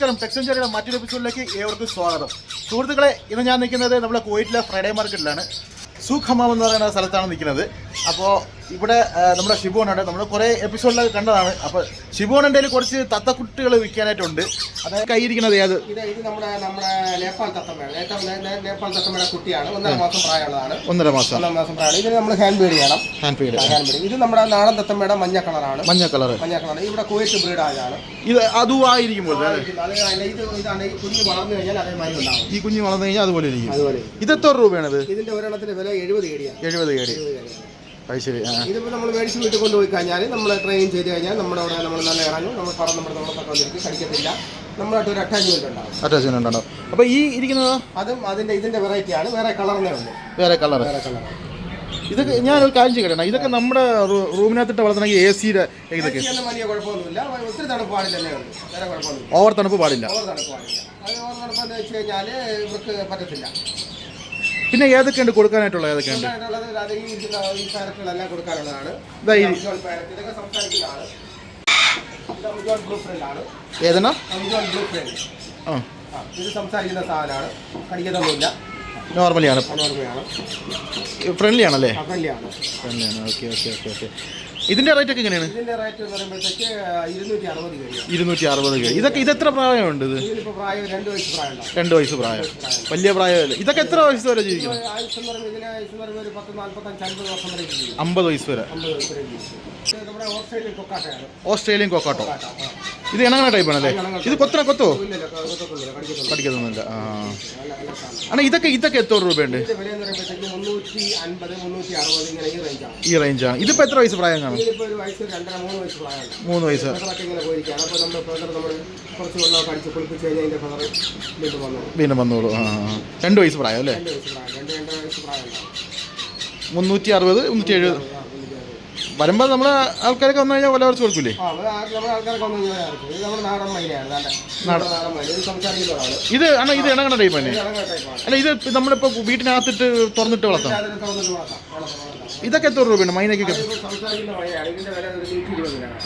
നമസ്കാരം. ടെക്സഞ്ചറിയുടെ മറ്റൊരു എപ്പിസോഡിലേക്ക് ഏവർക്കും സ്വാഗതം. സുഹൃത്തുക്കളെ ഇന്ന് ഞാൻ നിൽക്കുന്നത് നമ്മുടെ കുവൈറ്റിലെ ഫ്രൈഡേ മാർക്കറ്റിലാണ് സൂഖ് എന്ന് പറയുന്ന സ്ഥലത്താണ് നിൽക്കുന്നത്. അപ്പോൾ ഇവിടെ നമ്മുടെ ഷിബോണുണ്ട് നമ്മൾ കുറേ എപ്പിസോഡിലൊക്കെ കണ്ടതാണ്. അപ്പോൾ ഷിബോണിന്റെ കുറച്ച് തത്തക്കുട്ടികൾ വിൽക്കാനായിട്ടുണ്ട്. അതായത് കൈയിരിക്കുന്നത് ഏത്? ഇത് ഇത് നമ്മുടെ നമ്മുടെ നേപ്പാൾ തത്തമ്മയാണ് ഏറ്റവും നേപ്പാൾ തത്തമ്മയുടെ കുട്ടിയാണ്. ഒന്നര മാസം പ്രായമുള്ളതാണ്. ഒന്നര മാസം. ഒന്നര മാസം പ്രായമാണ് നമ്മൾ ഹാൻഡ് ബീഡ് ചെയ്യണം. ഹാൻഡ് ബീഡ് ഹാൻഡ് ബീഡ് ഇത് നമ്മുടെ നാടൻ തത്തമ്മയുടെ മഞ്ഞ കളറാണ്. മഞ്ഞ കളർ മഞ്ഞ കളർ ഇവിടെ കുവൈറ്റ് ബ്രീഡ് ആയതാണ്. ഇത് അതുമായിരിക്കും അത് അതിന്റെ ഇത് ഇതാണ്. ഈ കുഞ്ഞ് വളർന്നു കഴിഞ്ഞാൽ അതേമാതിരി ഉണ്ടാവും. ഈ കുഞ്ഞ് വളർന്നു കഴിഞ്ഞാൽ അതുപോലെ ഇരിക്കും. അതുപോലെ. ഇത് എത്ര രൂപയാണ് ഇതിന്റെ ഒരെണ്ണത്തിന്റെ വില എഴുപത് കേടിയാണ് എഴുപത് കേടി അത് ശരി ഇതിപ്പോൾ നമ്മൾ മേടിച്ച് വീട്ടിൽ കൊണ്ടുപോയി കഴിഞ്ഞാൽ നമ്മൾ ട്രെയിൻ ചെയ്ത് കഴിഞ്ഞാൽ നമ്മുടെ അവിടെ നമ്മൾ നല്ല ഇറങ്ങും. നമ്മൾ പറന്ന് നമ്മുടെ നമ്മളൊക്കെ വന്നിരിക്കും കടിക്കത്തില്ല. നമ്മളായിട്ട് ഒരു അറ്റാച്ച്മെന്റ് ഉണ്ടാവും. അറ്റാച്ച്മെന്റ് ഉണ്ടാവും. അപ്പോൾ ഈ ഇരിക്കുന്നത്? അതും അതിന്റെ ഇതിന്റെ വെറൈറ്റിയാണ് വേറെ കളറിനെ ഉണ്ട് വേറെ കളർ വേറെ കളർ ഇതൊക്കെ ഞാനൊരു കാര്യം ചെയ്യണം ഇതൊക്കെ നമ്മുടെ റൂമിനകത്തിട്ട് വളർത്തണമെങ്കിൽ എ സിയുടെ ഇതൊക്കെ വലിയ കുഴപ്പമൊന്നുമില്ല. ഒത്തിരി തണുപ്പ് പാടില്ല വേറെ കുഴപ്പമൊന്നുമില്ല. ഓവർ തണുപ്പ് പാടില്ല. ഓവർ തണുപ്പ് പാടില്ല. അത് ഓവർ തണുപ്പെന്ന് വെച്ച് കഴിഞ്ഞാൽ ഇവർക്ക് പറ്റത്തില്ല. പിന്നെ ഏതൊക്കെയുണ്ട് കൊടുക്കാനായിട്ടുള്ള ഏതൊക്കെയുണ്ട്? കൊടുക്കാനുള്ളതാണ്. ഇതാ സംസാരിക്കുന്ന സാധനമാണ്. കടിക്കത്തൊന്നുമില്ല നോർമലിയാണ് ഫ്രണ്ട്ലി ആണല്ലേ? ഫ്രണ്ട്ലിയാണ് ഫ്രണ്ട്ലിയാണ് ഓക്കെ ഓക്കെ ഓക്കെ ഓക്കെ ഇതിന്റെ റേറ്റ് ഒക്കെ എങ്ങനെയാണ്? ഇതിന്റെ റേറ്റ് എന്ന് പറയുമ്പോഴത്തേക്ക് ഇരുന്നൂറ്റി അറുപത് രൂപ. ഇരുന്നൂറ്റി അറുപത് രൂപ. ഇതൊക്കെ ഇത് എത്ര പ്രായമുണ്ട് ഇത്? ഇതിനിപ്പോൾ പ്രായം രണ്ട് വയസ്സ് പ്രായം ഉണ്ടാവും രണ്ട് വയസ്സ് പ്രായം. വലിയ പ്രായമല്ല? ഇതൊക്കെ എത്ര വയസ്സ് വരെ ജീവിക്കണം ആയുസ് എന്ന് പറയുമ്പോൾ ഇതിന് ആയുസ് എന്ന് പറയുമ്പോൾ ഒരു പത്ത് നാൽപ്പത്തഞ്ച് അൻപത് വർഷം വരെ ജീവിക്കും അമ്പത് വയസ്സ് വരെ. അമ്പത് വയസ്സ് വരെ ജീവിക്കും ഇത് നമ്മുടെ ഓസ്ട്രേലിയൻ കൊക്കാട്ടയാണ്. ഓസ്ട്രേലിയൻ കൊക്കാട്ടോ. കൊക്കാട്ട ആ. ഇത് ഇണങ്ങണ ടൈപ്പ് ആണല്ലേ? ഇത് കൊത്തണ കൊത്തോ? കടിക്കത്തൊന്നുമില്ല. ആ. അണ്ണാ ഇതൊക്കെ ഇതൊക്കെ എത്ര രൂപയുണ്ട്? ഈ റേഞ്ചാണ് ഇതിപ്പോ ഇതിപ്പോൾ എത്ര വയസ്സ് പ്രായം കാണും? മൂന്ന് വയസ്സ് വീണ്ടും വന്നോളൂ. ആ. രണ്ട് വയസ്സ് പ്രായം അല്ലേ? മുന്നൂറ്റി അറുപത് മുന്നൂറ്റി എഴുപത്. വരുമ്പോൾ നമ്മളെ ആൾക്കാരൊക്കെ വന്നു കഴിഞ്ഞാൽ വില കുറച്ച് വന്നു ഇത് അണ ഇത് അണ്ണാ ഇണങ്ങണ ടൈപ്പ് തന്നെ. അല്ല ഇത് നമ്മളിപ്പോൾ വീട്ടിനകത്തിട്ട് തുറന്നിട്ട് വളർത്താം. ഇതൊക്കെ എത്ര വില ഒരു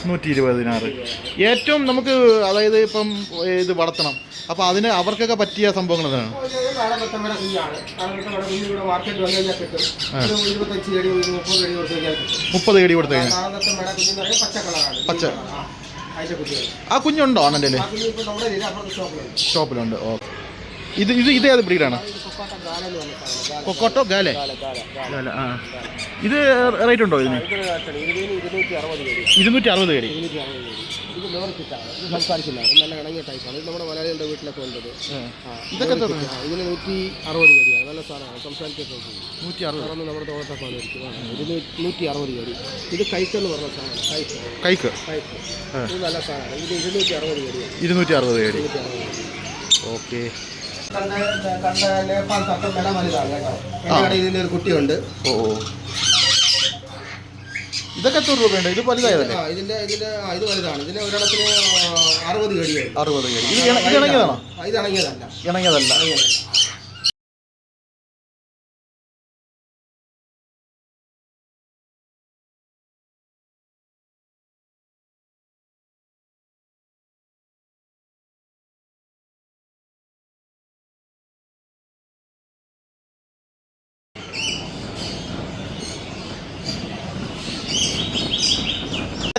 നൂറ്റി ഇരുപതിനാറ് ഏറ്റവും നമുക്ക് അതായത് ഇപ്പം ഇത് വളർത്തണം. അപ്പോൾ അതിന് അവർക്കൊക്കെ പറ്റിയ സംഭവങ്ങൾ എന്താണ്? മുപ്പത് കടി കൊടുത്തു കഴിഞ്ഞാൽ. പച്ച. ആ, കുഞ്ഞുണ്ടോ അണ്ണന്റെ ആ കുഞ്ഞ് ഇപ്പോൾ നമ്മുടെ ഇതിൽ അപ്പുറത്തെ ഷോപ്പിലുണ്ട്. ഷോപ്പിലുണ്ട്. ഓ. ഇത് ഇത് ഇത് ഏത് ബ്രീഡാണ്? കൊക്കാട്ട ഗാല? ഗാലെ ആ. ഇത് റേറ്റ് ഉണ്ടോ ഇതിന്? ഇരുന്നൂറ്റി അറുപത് കടി ഇതൊക്കെ ഇതിന് നൂറ്റി അറുപത് രൂപയാണ് നല്ല സാധനമാണ് സംസാരിക്കൊക്കെ ചെയ്യും നൂറ്റി അറുപത് തുറന്ന് നമ്മുടെ തോട്ടത്തൊക്കെ വന്നിരിക്കും ആ, ഇത് നൂറ്റി അറുപത് രൂപ ഇത് കൈക്കെന്ന് പറഞ്ഞ സാധനമാണ് കൈക്ക്? കൈക്ക് കൈക്ക് ഇത് നല്ല സാധനമാണ് ഇത് ഇരുന്നൂറ്റി അറുപത് രൂപയാണ് ഇരുന്നൂറ്റി അറുപത് കടി ഇരുന്നൂറ്റി അറുപത് രൂപ ഓക്കെ. കണ്ട കണ്ട നേപ്പാൾ തട്ടം വില വലുതാണ് കേട്ടോ. എന്റെ കടയിൽ ഇതിന്റെ ഒരു കുട്ടിയുണ്ട്. ഓ ഓ. ഇതൊക്കെ എത്ര രൂപയുണ്ട്? ഇത് വലുതായതല്ലേ? ഇതിന്റെ ഇതിന്റെ ആ, ഇത് വലുതാണ്. ഇതിന് ഒരിടത്തിന് അറുപത് കടിയുണ്ട് അറുപത് കടി. ഇത് ഇണ- ഇത് ഇണങ്ങിയതാണോ? ഇത് ഇണങ്ങിയതല്ല. ഇണങ്ങിയതല്ല. ഇണങ്ങിയതല്ല.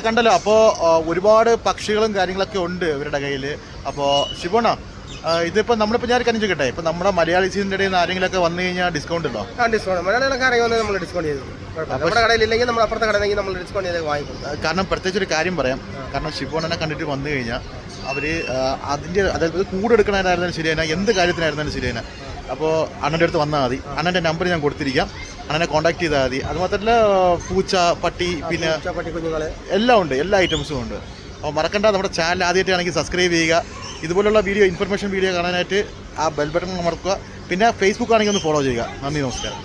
കണ്ടല്ലോ അപ്പോൾ ഒരുപാട് പക്ഷികളും കാര്യങ്ങളൊക്കെ ഉണ്ട് ഇവരുടെ കയ്യിൽ അപ്പോൾ ശിവണ ഇതിപ്പോൾ നമ്മളിപ്പോൾ ഞാൻ കഞ്ഞു ചോദിക്കട്ടെ? ഇപ്പോൾ നമ്മുടെ മലയാളീസിന്റെ ഇടയിൽ നിന്ന് ആരെങ്കിലുമൊക്കെ വന്നു കഴിഞ്ഞാൽ ഡിസ്കൗണ്ട് ഉണ്ടോ? ആ ഡിസ്കൗണ്ട് മലയാളികളൊക്കെ അറിയാവുന്നത് നമ്മൾ ഡിസ്കൗണ്ട് ചെയ്തു. നമ്മുടെ കടയിൽ ഇല്ലെങ്കിൽ നമ്മൾ അപ്പുറത്തെ കടയിലെങ്കിൽ നമ്മൾ ഡിസ്കൗണ്ട് ചെയ്ത് വാങ്ങിക്കും. കാരണം പ്രത്യേകിച്ച് ഒരു കാര്യം പറയാം. കാരണം ശിവോണനെ കണ്ടിട്ട് വന്നു കഴിഞ്ഞാൽ അവർ അതിന്റെ അതായത് കൂടെ എടുക്കണമായിരുന്നാലും ശരിയാണ് എന്ത് കാര്യത്തിനായിരുന്നാലും ശരിയാണ് അപ്പോൾ അണ്ണന്റെ അടുത്ത് വന്നാൽ മതി. അണ്ണന്റെ നമ്പർ ഞാൻ കൊടുത്തിരിക്കാം. അണ്ണനെ കോണ്ടാക്ട് ചെയ്താൽ മതി. അത് മാത്രമല്ല പൂച്ച പട്ടി പിന്നെ പട്ടി കുഞ്ഞുങ്ങളെ. എല്ലാം ഉണ്ട് എല്ലാ ഐറ്റംസും ഉണ്ട്. അപ്പോൾ മറക്കണ്ട നമ്മുടെ ചാനൽ ആദ്യമായിട്ടാണെങ്കിൽ സബ്സ്ക്രൈബ് ചെയ്യുക. ഇതുപോലുള്ള വീഡിയോ ഇൻഫർമേഷൻ വീഡിയോ കാണാനായിട്ട് ആ ബെൽ ബട്ടൺ അമർക്കുക പിന്നെ ഫേസ്ബുക്ക് ആണെങ്കിൽ ഒന്ന് ഫോളോ ചെയ്യുക. നന്ദി നമസ്കാരം.